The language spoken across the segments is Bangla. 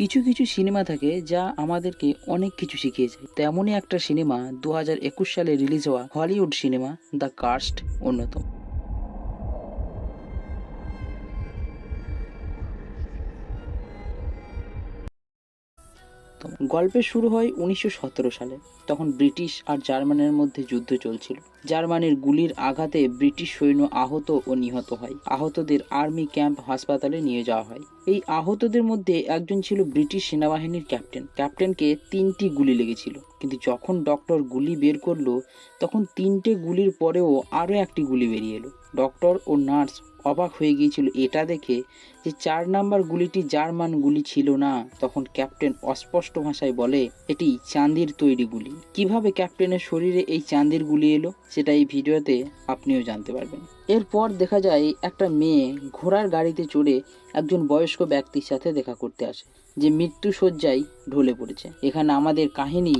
কিছু কিছু সিনেমা থাকে যা আমাদেরকে অনেক কিছু শিখিয়েছে। তেমনই একটা সিনেমা দু হাজার একুশ সালে রিলিজ হওয়া হলিউড সিনেমা দ্য কার্স্ট অন্যতম। গল্পের শুরু হয় উনিশশো সতেরো সালে, তখন ব্রিটিশ আর জার্মানের মধ্যে যুদ্ধ চলছিল। জার্মানির গুলির আঘাতে ব্রিটিশ সৈন্য আহত ও নিহত হয়। আহতদের আর্মি ক্যাম্প হাসপাতালে নিয়ে যাওয়া হয়। এই আহতদের মধ্যে একজন ছিল ব্রিটিশ সেনাবাহিনীর ক্যাপ্টেন। ক্যাপ্টেনকে তিনটি গুলি লেগেছিল। কিন্তু যখন ডক্টর গুলি বের করল, তখন তিনটে গুলির পরেও আরও একটি গুলি বেরিয়ে এলো। ডক্টর ও নার্স অবাক হয়ে গিয়েছিল এটা দেখে যে চার নাম্বার গুলিটি জার্মান গুলি ছিল না। তখন ক্যাপ্টেন অস্পষ্ট ভাষায় বলে, এটি চাঁদির তৈরি গুলি। কীভাবে ক্যাপ্টেনের শরীরে এই চাঁদির গুলি এলো, সেটা এই ভিডিওতে আপনিও জানতে পারবেন। এরপর দেখা যায় একটা মেয়ে ঘোড়ার গাড়িতে চড়ে একজন বয়স্ক ব্যক্তির সাথে দেখা করতে আসে, যে মৃত্যু শয্যায় ঢলে পড়েছে। এখানে আমাদের কাহিনী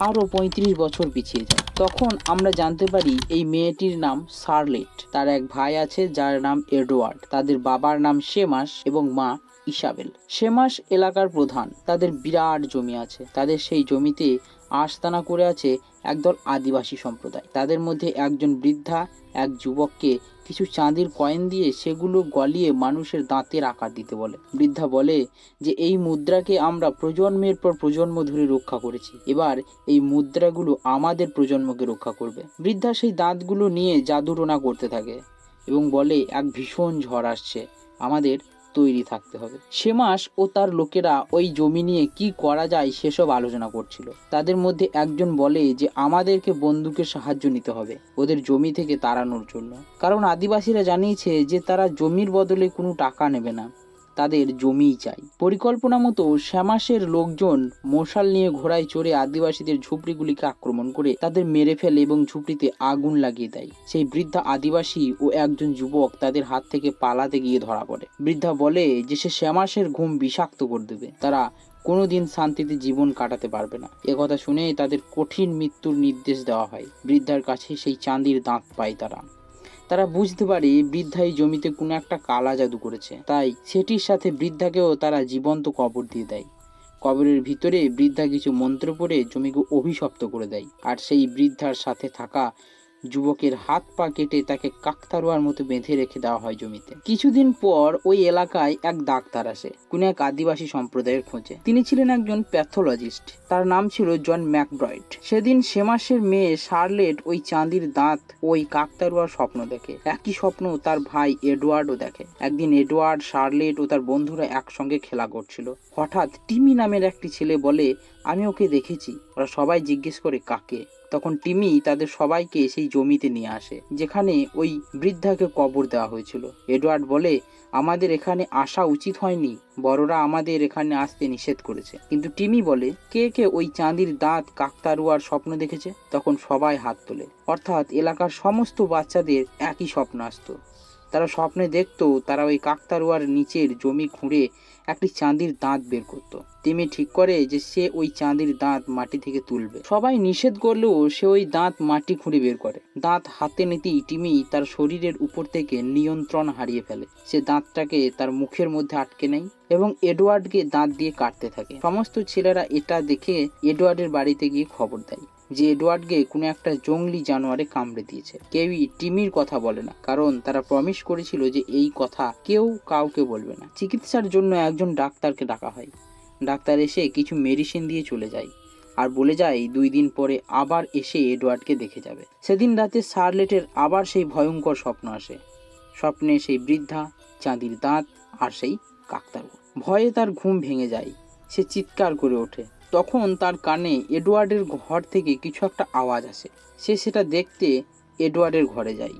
আরও পঁয়ত্রিশ বছর পিছিয়ে যায়। তখন আমরা জানতে পারি এই মেয়েটির নাম সার্লেট। তার এক ভাই আছে যার নাম এডওয়ার্ড। তাদের বাবার নাম শেমাস এবং মা ইসাবেল শেমাস এলাকার প্রধান। তাদের বিরাট জমি আছে। তাদের সেই জমিতে আস্তানা করে আছে একদল আদিবাসী সম্প্রদায়। তাদের মধ্যে একজন বৃদ্ধা, এক যুবককে কিছু চাঁদির কয়েন দিয়ে সেগুলো গলিয়ে মানুষের দাঁতের আকার দিতে বলে। বৃদ্ধা বলে যে, এই মুদ্রাকে আমরা প্রজন্মের পর প্রজন্ম ধরে রক্ষা করেছি। এবার এই মুদ্রাগুলো আমাদের প্রজন্মকে রক্ষা করবে। বৃদ্ধা সেই দাঁতগুলো নিয়ে জাদুটোনা করতে থাকে এবং বলে, এক ভীষণ ঝড় আসছে। আমাদের তৈরি থাকতে হবে। সে মাস ও তার লোকেরা ওই জমি নিয়ে কি করা যায় সেসব আলোচনা করছিল। তাদের মধ্যে একজন বলে যে, আমাদেরকে বন্দুকের সাহায্য নিতে হবে ওদের জমি থেকে তাড়ানোর জন্য। কারণ আদিবাসীরা জানিয়েছে যে, তারা জমির বদলে কোনো টাকা নেবে না। তাদের জমিই চাই। পরিকল্পনা মতো শ্যামাসের লোকজন মশাল নিয়ে ঘোড়ায় চড়ে আদিবাসীদের ঝুপড়িগুলিকে আক্রমণ করে তাদের মেরে ফেলে এবং ঝুপড়িতে আগুন লাগিয়ে দেয়। সেই বৃদ্ধা আদিবাসী ও একজন যুবক তাদের হাত থেকে পালাতে গিয়ে ধরা পড়ে। বৃদ্ধা বলে যে সে শ্যামাসের ঘুম বিষাক্ত করে দেবে। তারা কোনোদিন শান্তিতে জীবন কাটাতে পারবে না। একথা শুনে তাদের কঠিন মৃত্যুর নির্দেশ দেওয়া হয়। বৃদ্ধার কাছে সেই চাঁদির দাঁত পায় তারা। তারা বুঝতে পারে বৃদ্ধা এই জমিতে কোনো একটা কালা জাদু করেছে। তাই সেটির সাথে বৃদ্ধাকেও তারা জীবন্ত কবর দিয়ে দেয়। কবরের ভিতরে বৃদ্ধা কিছু মন্ত্র পড়ে জমিকে অভিশপ্ত করে দেয়। আর সেই বৃদ্ধার সাথে থাকা যুবকের হাত পা কেটে তাকে কাকতারুয়ার মতো বেঁধে রেখে দেওয়া হয় জমিতে। কিছুদিন পর ওই এলাকায় এক ডাক্তার আসে, কোন এক আদিবাসী সম্প্রদায়ের খোঁজে। তিনি ছিলেন একজন প্যাথোলজিস্ট। তার নাম ছিল জন ম্যাকব্রয়েড। সেদিন সে মাসের মেয়ে শার্লেট ওই চাঁদির দাঁত ওই কাকতারুয়ার স্বপ্ন দেখে। একই স্বপ্ন তার ভাই এডওয়ার্ডও দেখে। একদিন এডওয়ার্ড, শার্লেট ও তার বন্ধুরা একসঙ্গে খেলা করছিল। হঠাৎ টিমি নামের একটি ছেলে বলে আমি ওকে দেখেছি। ওরা সবাই জিজ্ঞেস করে কাকে। তখন টিমি তাদের সবাইকে সেই জমিতে নিয়ে আসে, যেখানে ওই বৃদ্ধাকে কবর দেওয়া হয়েছিল। এডওয়ার্ড বলে, আমাদের এখানে আসা উচিত হয়নি। বড়রা আমাদের এখানে আসতে নিষেধ করেছে। কিন্তু টিমি বলে, কে কে ওই চাঁদির দাঁত কাকতারুয়ার স্বপ্ন দেখেছে? তখন সবাই হাত তোলে। অর্থাৎ এলাকার সমস্ত বাচ্চাদের একই স্বপ্ন আসতো। তারা স্বপ্নে দেখতো তারা ওই কাকতারুয়ার নিচের জমি খুঁড়ে একটি চাঁদির দাঁত বের করত। টিমি ঠিক করে যে সে ওই চাঁদির দাঁত মাটি থেকে তুলবে। সবাই নিষেধ করলেও সে ওই দাঁত মাটি খুঁড়ে বের করে। দাঁত হাতে নিতেই টিমি তার শরীরের উপর থেকে নিয়ন্ত্রণ হারিয়ে ফেলে। সে দাঁতটাকে তার মুখের মধ্যে আটকে নেয় এবং এডওয়ার্ডকে দাঁত দিয়ে কাটতে থাকে। সমস্ত ছেলেরা এটা দেখে এডওয়ার্ডের বাড়িতে গিয়ে খবর দেয়। যে এডওয়ার্ডকে কোনো একটা জঙ্গলি জানোয়ারে কামড়ে দিয়েছে। কেউই টিমির কথা বলে না, কারণ তারা প্রমিস করেছিল যে এই কথা কেউ কাউকে বলবে না। চিকিৎসার জন্য একজন ডাক্তারকে ডাকা হয়। ডাক্তার এসে কিছু মেডিসিন দিয়ে চলে যায় আর বলে যায় দুই দিন পরে আবার এসে এডওয়ার্ডকে দেখে যাবে। সেদিন রাতে শার্লেটের আবার সেই ভয়ঙ্কর স্বপ্ন আসে। স্বপ্নে সেই বৃদ্ধা, চাঁদির দাঁত আর সেই কাকতারু ভয়ে তার ঘুম ভেঙে যায়। সে চিৎকার করে ওঠে। তখন তার কানে এডওয়ার্ডের ঘর থেকে কিছু একটা আওয়াজ আসে। সে সেটা দেখতে এডওয়ার্ডের ঘরে যায়।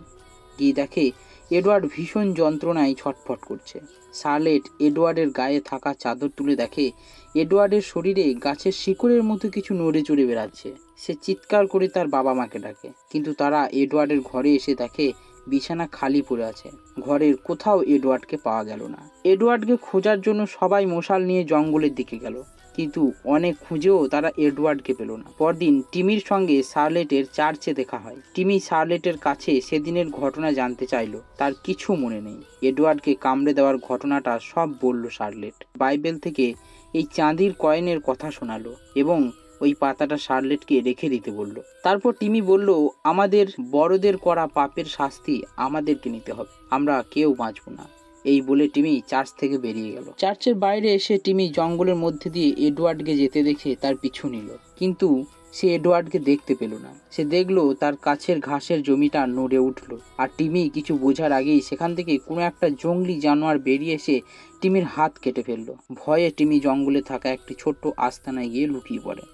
গিয়ে দেখে এডওয়ার্ড ভীষণ যন্ত্রণায় ছটফট করছে। শার্লেট এডওয়ার্ডের গায়ে থাকা চাদর তুলে দেখে এডওয়ার্ডের শরীরে গাছের শিকড়ের মতো কিছু নড়ে চড়ে বেড়াচ্ছে। সে চিৎকার করে তার বাবা মাকে ডাকে। কিন্তু তারা এডওয়ার্ডের ঘরে এসে দেখে বিছানা খালি পড়ে আছে। ঘরের কোথাও এডওয়ার্ডকে পাওয়া গেল না। এডওয়ার্ডকে খোঁজার জন্য সবাই মশাল নিয়ে জঙ্গলের দিকে গেল। কিন্তু অনেক খুঁজেও তারা এডওয়ার্ডকে পেল না। পরদিন টিমির সঙ্গে শার্লেটের চার্চে দেখা হয়। টিমি শার্লেটের কাছে সেদিনের ঘটনা জানতে চাইলো, তার কিছু মনে নেই। এডওয়ার্ডকে কামড়ে দেওয়ার ঘটনাটা সব বলল শার্লেট বাইবেল থেকে এই চাঁদির কয়েনের কথা শোনালো এবং ওই পাতাটা শার্লেটকে রেখে দিতে বলল। তারপর টিমি বলল, আমাদের বড়দের করা পাপের শাস্তি আমাদেরকে নিতে হবে। আমরা কেউ বাঁচব না। এই বলে টিমি চার্চ থেকে বেরিয়ে গেল। চার্চের বাইরে এসে টিমি জঙ্গলের মধ্যে দিয়ে এডওয়ার্ডকে যেতে দেখে তার পিছু নিল। কিন্তু সে এডওয়ার্ডকে দেখতে পেল না। সে দেখল তার কাছের ঘাসের জমিটা নড়ে উঠল। আর টিমি কিছু বোঝার আগেই সেখান থেকে কোনো একটা জঙ্গলি জানোয়ার বেরিয়ে এসে টিমির হাত কেটে ফেলল। ভয়ে টিমি জঙ্গলে থাকা একটি ছোট্ট আস্তানায় গিয়ে লুকিয়ে পড়ে।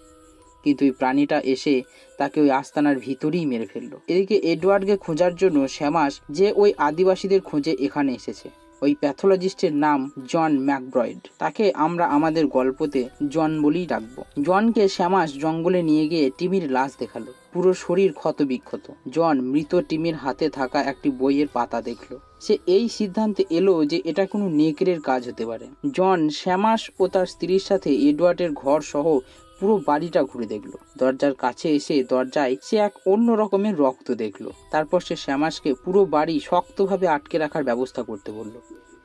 কিন্তু ওই প্রাণীটা এসে তাকে ওই আস্তানার ভিতরেই মেরে ফেলল। এদিকে এডওয়ার্ডকে খোঁজার জন্য শ্যামাস যে ওই আদিবাসীদের খোঁজে এখানে এসেছে। ওই প্যাথোলজিস্টের নাম জন ম্যাকব্রয়েড। তাকে আমরা আমাদের গল্পতে জন বলেই ডাকবো। জনকে শ্যামাস জঙ্গলে নিয়ে গিয়ে টিমির লাশ দেখাল। পুরো শরীর ক্ষত বিক্ষত জন মৃত টিমির হাতে থাকা একটি বইয়ের পাতা দেখল। সে এই সিদ্ধান্তে এলো যে এটা কোনো নেকড়ের কাজ হতে পারে। জন, শ্যামাস ও তার স্ত্রীর সাথে এডওয়ার্ডের ঘর সহ পুরো বাড়িটা ঘুরে দেখল। দরজার কাছে এসে দরজায় সে এক অন্য রকমের রক্ত দেখল। তারপর সে শ্যামাসকে পুরো বাড়ি শক্তভাবে আটকে রাখার ব্যবস্থা করতে বলল।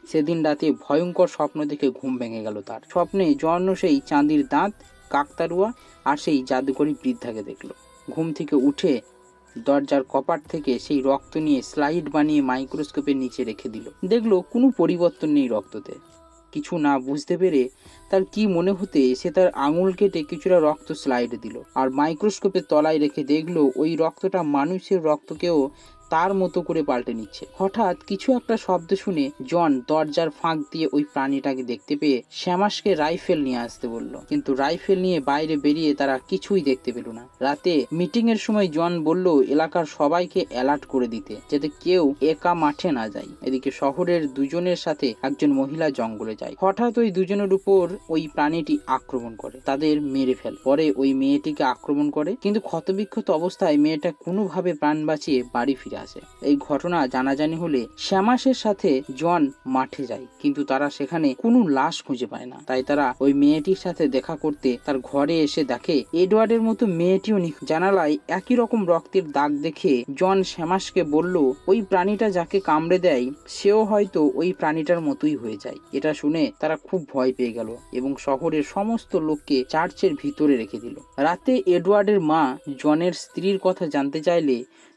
সেদিন রাতে ভয়ঙ্কর স্বপ্ন দেখে ঘুম ভেঙে গেল তার। স্বপ্নে জন্য সেই চাঁদির দাঁত কাকতারুয়া আর সেই জাদুকরী বৃদ্ধাকে দেখল। ঘুম থেকে উঠে দরজার কপাট থেকে সেই রক্ত নিয়ে স্লাইড বানিয়ে মাইক্রোস্কোপের নিচে রেখে দিল। দেখল কোনো পরিবর্তন নেই রক্ততে। কিছু না বুঝতে পেরে তার কি মনে হতে সে তার আঙুল কেটে কিছুটা রক্ত স্লাইড দিল। আর মাইক্রোস্কোপের তলায় রেখে দেখল ওই রক্তটা মানুষের রক্তকেও তার মতো করে পাল্টে নিচ্ছে। হঠাৎ কিছু একটা শব্দ শুনে জন দরজার ফাঁক দিয়ে ওই প্রাণীটাকে দেখতে পেয়ে শ্যামাসকে রাইফেল নিয়ে আসতে বলল। কিন্তু রাইফেল নিয়ে বাইরে বেরিয়ে তারা কিছুই দেখতে পেল না। রাতে মিটিং এর সময় জন বলল, এলাকার সবাইকে অ্যালার্ট করে দিতে, যাতে কেউ একা মাঠে না যায়। এদিকে শহরের দুজনের সাথে একজন মহিলা জঙ্গলে যায়। হঠাৎ ওই দুজনের উপর ওই প্রাণীটি আক্রমণ করে। তাদের মেরে ফেলে। পরে ওই মেয়েটিকে আক্রমণ করে। কিন্তু ক্ষতবিক্ষত অবস্থায় মেয়েটা কোনোভাবে প্রাণ বাঁচিয়ে বাড়ি ফিরে আসে। এই ঘটনা জানাজানি হলে শ্যামাসের সাথে জন মাঠে যায়, কিন্তু তারা সেখানে কোনো লাশ খুঁজে পায় না। তাই তারা ওই মেয়েটির সাথে দেখা করতে তার ঘরে এসে দেখে, এডওয়ার্ডের মতো মেয়েটিও নিখোঁজ। জানালায় একই রকম রক্তের দাগ দেখে জন শ্যামাসকে বলল, ওই প্রাণীটা যাকে কামড়ে দেয়, সেও হয়তো ওই প্রাণীটার মতোই হয়ে যায়। এটা শুনে তারা খুব ভয় পেয়ে গেল এবং শহরের সমস্ত লোককে চার্চের ভিতরে রেখে দিল। রাতে এডওয়ার্ডের মা জনের স্ত্রীর কথা জানতে চাইলে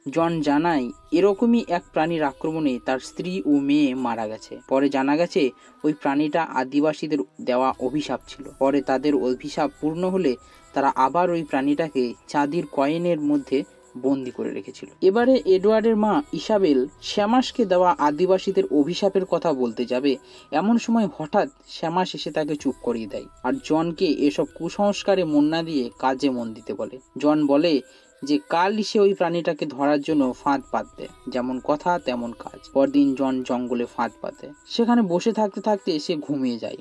জন জানায়, এরকমই এক প্রাণীর আক্রমণে তার স্ত্রী ও মেয়ে মারা গেছে। পরে জানা গেছে, ওই প্রাণীটা আদিবাসীদের দেওয়া অভিশাপ ছিল। পরে তাদের অভিশাপ পূর্ণ হলে তারা আবার ওই প্রাণীটাকে চাঁদির কয়েনের মধ্যে বন্দি করে রেখেছিল। এবারে এডওয়ার্ডের মা ইসাবেল শ্যামাসকে দেওয়া আদিবাসীদের অভিশাপের কথা বলতে যাবে। এমন সময় হঠাৎ শ্যামাস এসে তাকে চুপ করিয়ে দেয়। আর জনকে এসব কুসংস্কারে মন না দিয়ে কাজে মন দিতে বলে। জন বলে যে কাল সে ওই প্রাণীটাকে ধরার জন্য ফাঁদ পাতবে। যেমন কথা, তেমন কাজ। পরদিন জন জঙ্গলে ফাঁদ পাতে। সেখানে বসে থাকতে থাকতে সে ঘুমিয়ে যায়।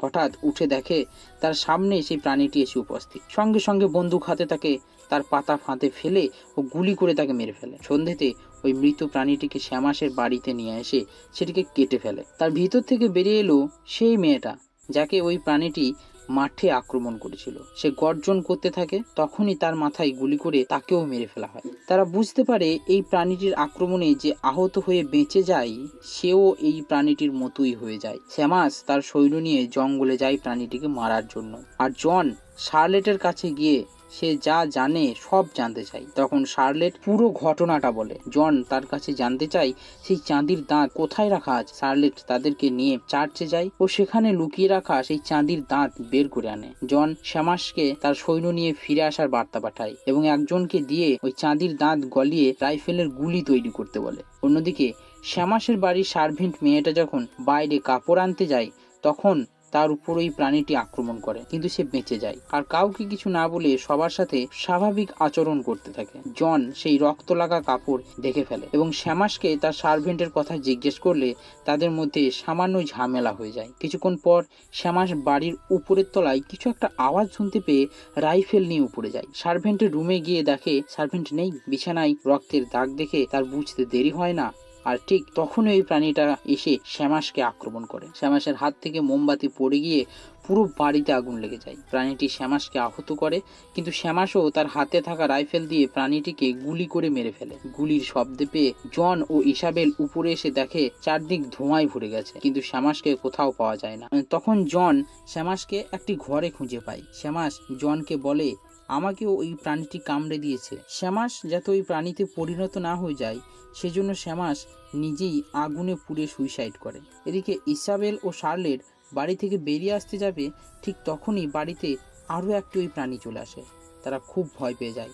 হঠাৎ উঠে দেখে তার সামনে সেই প্রাণীটি এসে উপস্থিত। সঙ্গে সঙ্গে বন্দুক হাতে তাকে তার পাতা ফাঁদে ফেলে ও গুলি করে তাকে মেরে ফেলে। সন্ধ্যেতে ওই মৃত প্রাণীটিকে শ্যামাসের বাড়িতে নিয়ে এসে সেটিকে কেটে ফেলে। তার ভিতর থেকে বেরিয়ে এলো সেই মেয়েটা, যাকে ওই প্রাণীটি মাঠে আক্রমণ করেছিল। সে গর্জন করতে থাকে, তখনই তার মাথায় গুলি করে তাকেও মেরে ফেলা হয়। তারা বুঝতে পারে এই প্রাণীটির আক্রমণে যে আহত হয়ে বেঁচে যায়, সেও এই প্রাণীটির মতোই হয়ে যায়। শ্যামাস তার সৈন্য নিয়ে জঙ্গলে যায় প্রাণীটিকে মারার জন্য। আর জন শার্লেটের কাছে গিয়ে সে যা জানে সব জানতে চাই। তখন শার্লেট পুরো ঘটনাটা বলে। জন তার কাছে জানতে চাই, সেই চাঁদির দাঁত কোথায় রাখা আছে? শার্লেট তাদেরকে নিয়ে চার্চে যায় ও সেখানে লুকিয়ে রাখা সেই চাঁদির দাঁত বের করে আনে। জন শ্যামাসকে তার সৈন্য নিয়ে ফিরে আসার বার্তা পাঠায় এবং একজনকে দিয়ে ওই চাঁদির দাঁত গলিয়ে রাইফেলের গুলি তৈরি করতে বলে। অন্যদিকে, শ্যামাসের বাড়ির সার্ভেন্ট মেয়েটা যখন বাইরে কাপড় আনতে যায়, তখন তার উপর ওই প্রাণীটি আক্রমণ করে, কিন্তু সে বেঁচে যায়। আর কাউকে কিছু না বলে সবার সাথে স্বাভাবিক আচরণ করতে থাকে। জন সেই রক্ত লাগা কাপড় দেখে ফেলে এবং শ্যামাসকে তার সার্ভেন্টের কথা জিজ্ঞেস করলে তাদের মধ্যে সামান্য ঝামেলা হয়ে যায়। কিছুক্ষণ পর শ্যামাস বাড়ির উপরের তলায় কিছু একটা আওয়াজ শুনতে পেয়ে রাইফেল নিয়ে উপরে যায়। সার্ভেন্টের রুমে গিয়ে দেখে, সার্ভেন্ট নেই, বিছানায় রক্তের দাগ দেখে তার বুঝতে দেরি হয় না। আর ঠিক তখনই ওই প্রাণীটা এসে শ্যামাসকে আক্রমণ করে। শ্যামাসের হাত থেকে মোমবাতি পড়ে গিয়ে পুরো বাড়িতে আগুন লেগে যায়। প্রাণীটি শ্যামাসকে আহত করে, কিন্তু শ্যামাসও তার হাতে থাকা রাইফেল দিয়ে প্রাণীটিকে গুলি করে মেরে ফেলে। গুলির শব্দে পেয়ে জন ও ইসাবেল উপরে এসে দেখে চারদিক ধোঁয়ায় ভরে গেছে, কিন্তু শ্যামাসকে কোথাও পাওয়া যায় না। তখন জন শ্যামাসকে একটি ঘরে খুঁজে পায়। শ্যামাস জনকে বলে, আমাকেও ওই প্রাণীটি কামড়ে দিয়েছে। শ্যামাস যাতে ওই প্রাণীতে পরিণত না হয়ে যায় সেজন্য শ্যামাস নিজেই আগুনে পুড়ে সুইসাইড করে। এদিকে ইসাবেল ও শার্লেট বাড়ি থেকে বেরিয়ে আসতে যাবে, ঠিক তখনই বাড়িতে আরও একটি ওই প্রাণী চলে আসে। তারা খুব ভয় পেয়ে যায়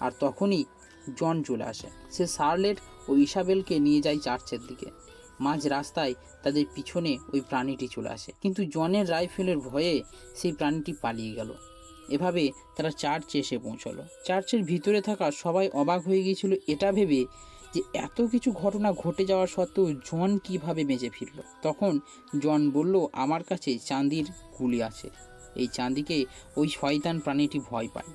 আর তখনই জন চলে আসে। সে শার্লেট ও ইসাবেলকে নিয়ে যায় চার্চের দিকে। মাঝ রাস্তায় তাদের পিছনে ওই প্রাণীটি চলে আসে। কিন্তু জনের রাইফেলের ভয়ে সেই প্রাণীটি পালিয়ে গেল। এভাবে তারা চার্চে এসে পৌঁছলো। চার্চের ভিতরে থাকা সবাই অবাক হয়ে গিয়েছিল। এটা ভেবে যে এত কিছু ঘটনা ঘটে যাওয়া সত্ত্বেও জন কীভাবে বেঁচে ফিরল? তখন জন বলল, আমার কাছে চাঁদির গুলি আছে। এই চাঁদিকে ওই শয়তান প্রাণীটি ভয় পায়।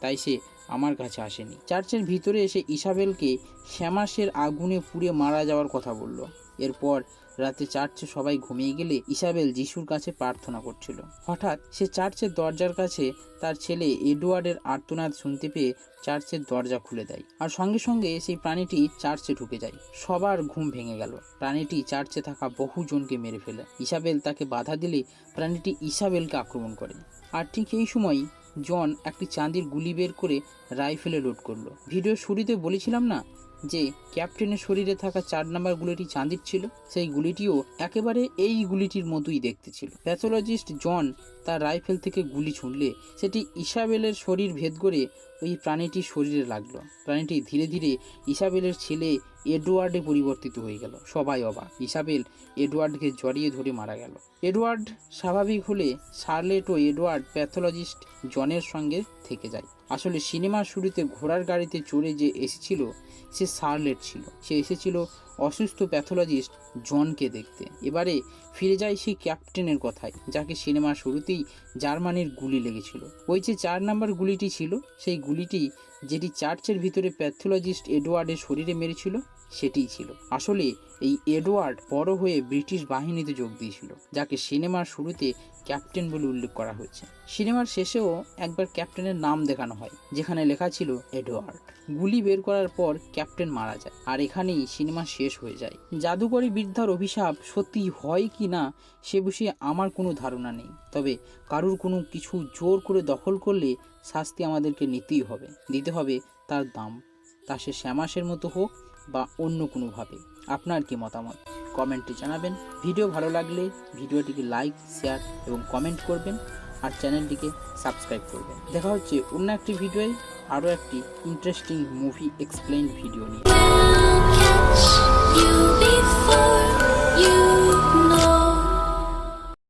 তাই সে আমার কাছে আসেনি। চার্চের ভিতরে এসে ইসাবেলকে শ্যামাসের আগুনে পুড়ে মারা যাওয়ার কথা বলল। এরপর রাতে চার্চে সবাই ঘুমিয়ে গেলে ইসাবেল যিশুর কাছে প্রার্থনা করছিল। হঠাৎ সে চার্চের দরজার কাছে তার ছেলে এডওয়ার্ডের আর্তনাদ শুনতে পেয়ে চার্চের দরজা খুলে দেয় আর সঙ্গে সঙ্গে সেই প্রাণীটি চার্চে ঢুকে যায়। সবার ঘুম ভেঙে গেল। প্রাণীটি চার্চে থাকা বহু জনকে মেরে ফেলে। ইসাবেল তাকে বাধা দিলে প্রাণীটি ইসাবেলকে আক্রমণ করে। আর ঠিক এই সময় জন একটি চাঁদির গুলি বের করে রাইফেলে লোড করল। ভিডিও শুরুতে বলেছিলাম না যে ক্যাপ্টেনের শরীরে থাকা চার নাম্বার গুলিটি চাঁদির ছিল, সেই গুলিটিও একেবারে এই গুলিটির মতোই দেখতে ছিল। প্যাথোলজিস্ট জন তার রাইফেল থেকে গুলি ছুঁড়লে, সেটি ইসাবেলের শরীর ভেদ করে ওই প্রাণীটির শরীরে লাগল। প্রাণীটি ধীরে ধীরে ইসাবেলের ছেলে এডওয়ার্ডে পরিবর্তিত হয়ে গেল। সবাই অবাক। ইসাবেল এডওয়ার্ডকে জড়িয়ে ধরে মারা গেল। এডওয়ার্ড স্বাভাবিক হলে শার্লেট ও এডওয়ার্ড প্যাথোলজিস্ট জনের সঙ্গে থেকে যায়। আসলে সিনেমার শুরুতে ঘোড়ার গাড়িতে চড়ে যে এসেছিল, সে শার্লেট ছিল। সে এসেছিল অসুস্থ প্যাথোলজিস্ট জনকে দেখতে। এবারে ফিরে যায় সেই ক্যাপ্টেনের কথায়, যাকে সিনেমার শুরুতেই জার্মানির গুলি লেগেছিল। ওই যে চার নাম্বার গুলিটি ছিল, সেই গুলিটি যেটি চার্চের ভিতরে প্যাথোলজিস্ট এডওয়ার্ডের শরীরে মেরেছিল, সেটিই ছিল। আসলে এই এডওয়ার্ড বড় হয়ে ব্রিটিশ বাহিনীতে যোগ দিয়েছিল, যাকে সিনেমার শুরুতে ক্যাপ্টেন বলে উল্লেখ করা হয়েছে। সিনেমার শেষেও একবার ক্যাপ্টেনের নাম দেখানো হয়, যেখানে লেখা ছিল এডওয়ার্ড। গুলি বের করার পর ক্যাপ্টেন মারা যায়, আর এখানেই সিনেমা শেষ হয়ে যায়। জাদুকরী বৃদ্ধার অভিশাপ সত্যি হয় কি না, সে বিষয়ে আমার কোনো ধারণা নেই, তবে কারুর কোনো কিছু জোর করে দখল করলে শাস্তি আমাদেরকে নিতেই হবে, দিতে হবে তার দাম, তা সে শ্যামাসের মতো হোক বা অন্য কোনোভাবে। আপনার কি মতামত? কমেন্টে জানাবেন। ভিডিও ভালো লাগলে ভিডিওটিকে লাইক, শেয়ার এবং কমেন্ট করবেন আর চ্যানেলটিকে সাবস্ক্রাইব করবেন। দেখা হচ্ছে অন্য একটি ভিডিওয়, আরও একটি ইন্টারেস্টিং মুভি এক্সপ্লেন ভিডিও নিয়ে।